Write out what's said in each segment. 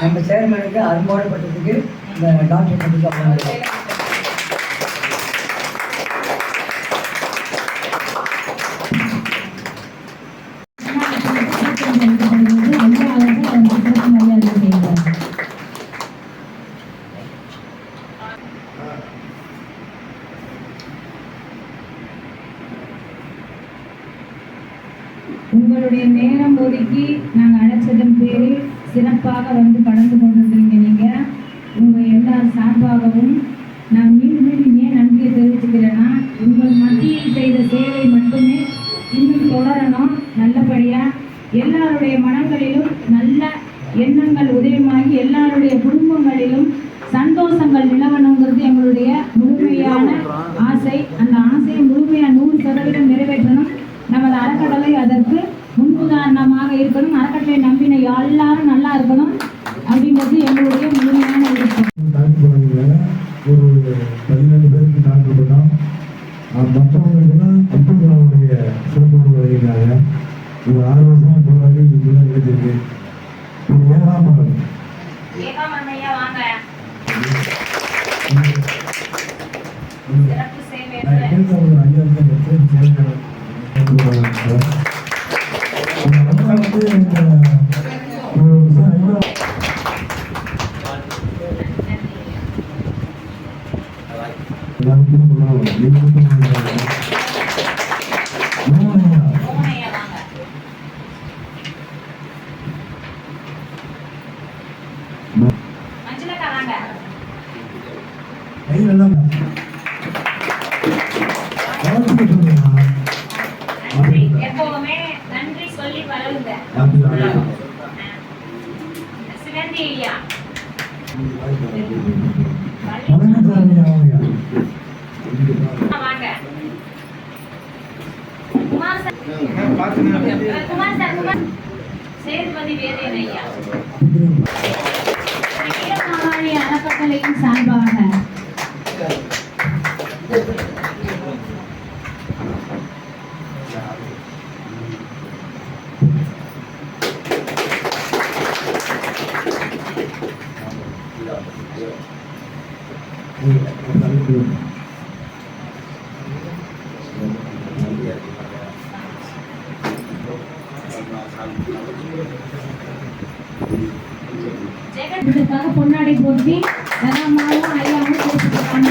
நம்ம சேர்மனுக்கு அரும்பாடுபட்டதுக்கு இந்த டாக்டர் கண்டிப்பாக Thank you. உங்களுடைய நேரம் ஒதுக்கி நாங்கள் அழைச்சதன் பேரில் சிறப்பாக வந்து கலந்து கொண்டிருக்கிறீங்க நீங்கள் உங்கள் எல்லா சார்பாகவும் நான் மீண்டும் மீண்டும் ஏன் நன்றியை தெரிவிச்சுக்கிறேன்னா உங்கள் மத்தியில் செய்த சேவை மட்டுமே இன்னும் தொடரணும். நல்லபடியாக எல்லாருடைய மனங்களிலும் நல்ல எண்ணங்கள் உதயமாகி எல்லாருடைய குடும்பங்களிலும் சந்தோஷங்கள் நிலவணுங்கிறது எங்களுடைய முழுமையான ஆசை. முன்னுதாரணமாக இருக்கணும். அறக்கட்டளை நம்பின எல்லாரும் நல்லா இருக்கணும். அப்படிங்கிறது எங்களுடைய முழுமையான விருப்பம். ஒரு பதினேழு பேருக்கு டாக்டர் பண்ணோம் மற்றவங்களுக்குன்னா அப்துல் கலாமுடைய சிறப்பு வழங்கினாங்க இது ஆறு வருஷமா போராடி இப்படிதான் கிடைச்சிருக்கு இது ஏழாம் மகள் நான் அப்படியா சிவந்தி ஐயா हमारे यहाँ पर पहले इंसान बाबा है Thank you. ஜெகன் பொன்னாடை போட்டி ரகமாவும் ஐயாவும் சேர்த்துக்கிறாங்க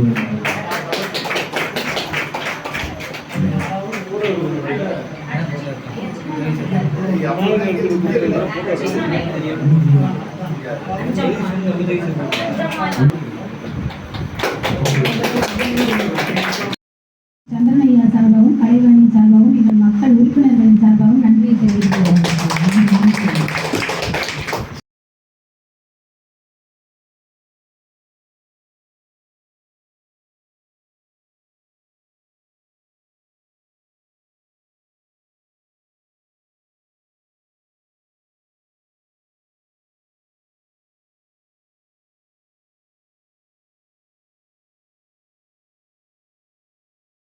சார்பாக சந்திரனையா சார்பாகவும் கலைவாணி சார்பாகவும் எங்கள் மக்கள் உறுப்பினர்களின் சார்பாகவும் நன்றியை தெரிவிக்கிறோம்